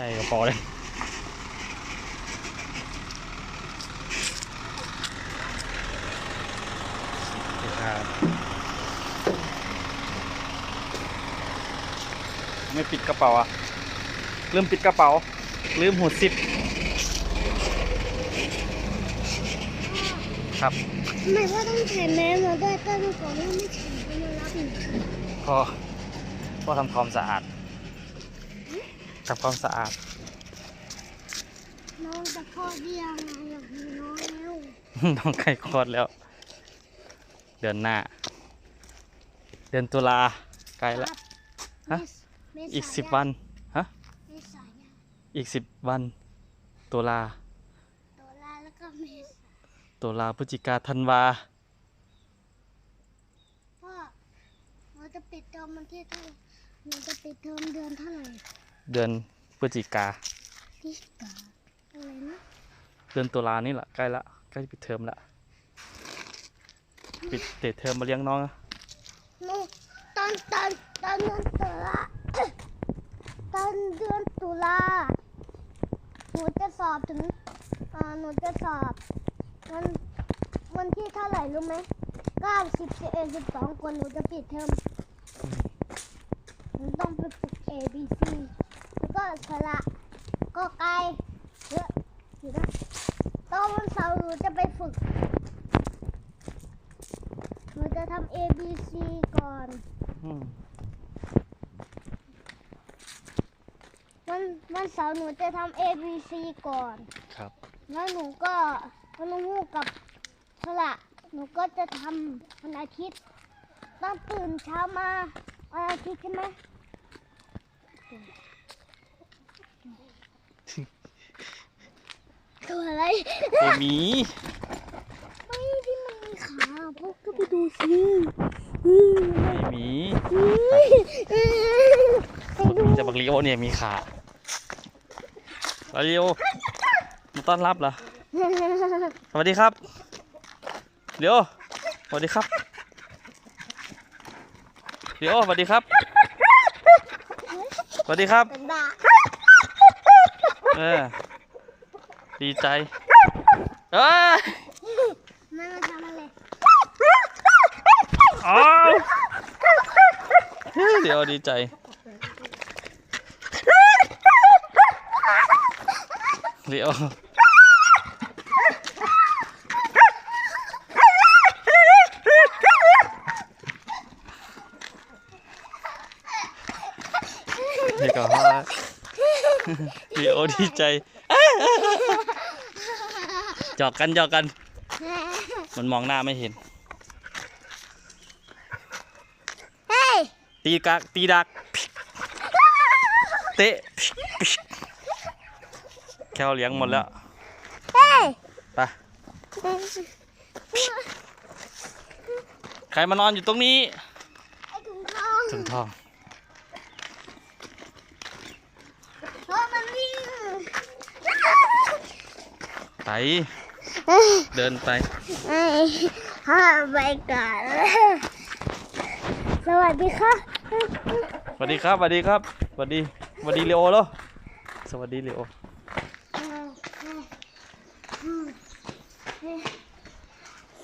ใส่กระเป๋าเลยครับไม่ปิดกระเป๋าอะลืมปิดกระเป๋า ลืมหูซิปครับทำไมพ่อต้องใส่แมสมาด้วยก็ต้องบอกว่าไม่ใส่ก็มารับหนูพ่อพ่อทำความสะอาด ทำความสะอาด น้องจะพ่อเดียงไงอยากมีน้องแล้วน้องไก่คลอดแล้ว เดือนหน้า เดือนตุลาใกล้ละ ฮะ เมษอีกสิบวันฮะเมษายนอีกสิบวัน ตุลา ตุลาแล้วก็เมษาตุลาพฤศจิกาธันวา พ่อหนูจะปิดเทอมวันที่เท่าไหร่หนูจะปิดเทอมเดือนเท่าไหร่ เดือนพฤศจิกาที่กาอะไรนะเดือนตุลานี่แหละใกล้ละใกล้ปิดเทอมละปิดเตะเทอมมาเลี้ยงน้องอะหนูตอนตอนตอนเดือนตุลาตอนเดือนตุลาหนูจะสอบถึงอ่าหนูจะสอบวันวันที่เท่าไหร่รู้ไหมเก้าสิบสิบเอ็ดสิบสองคนหนูจะปิดเทอมหนูต้องไปฝึก A B C แล้ว ก็สระก็ไกลเยอะอยู่นะตอนวันเสาร์หนูจะไปฝึกหนูจะทำ A B C ก่อน อืมวันวันเสาร์หนูจะทำ A B C ก่อน ครับแล้วหนูก็พนหูกับสระหนูก็จะทำวันอาทิตย์ ต้องตื่นเช้ามาวันอาทิตย์ใช่ไหม ตัวอะไรเอหมีไม่ที่มันมีขาพวกก็ไปดูสิอืมเอหมีอืมอืมไปดูจะบักลีโอเนี่ยมีขาบักลีโอมาต้อนรับเหรอสวัสดีครับเดี๋ยวสวัสดีครับเดี๋ยวสวัสดีครับสวัสดีครับเป็นบ้าเออ ดีใจเอ้ยมันมาทำอะไรอ้าวเดี๋ยวดีใจ เดี๋ยวเดี๋ยวก็ว่าเดี๋ยวดีใจ หยอกกันหยอกกัน มันมองหน้าไม่เห็น เฮ้ย ตีกักตีดัก เตะ แค่เลี้ยงหมดแล้ว เฮ้ย ไป ใครมานอนอยู่ตรงนี้ ไอ้ถุงทองถึงทองเพราะมันวิ่ง ไป เดินไปไอ้าไปก่อนสวัสดีครับสวัสดีครับสวัสดีครับสวัสดีสวัสดีเลโอแล้วสวัสดีเลโอ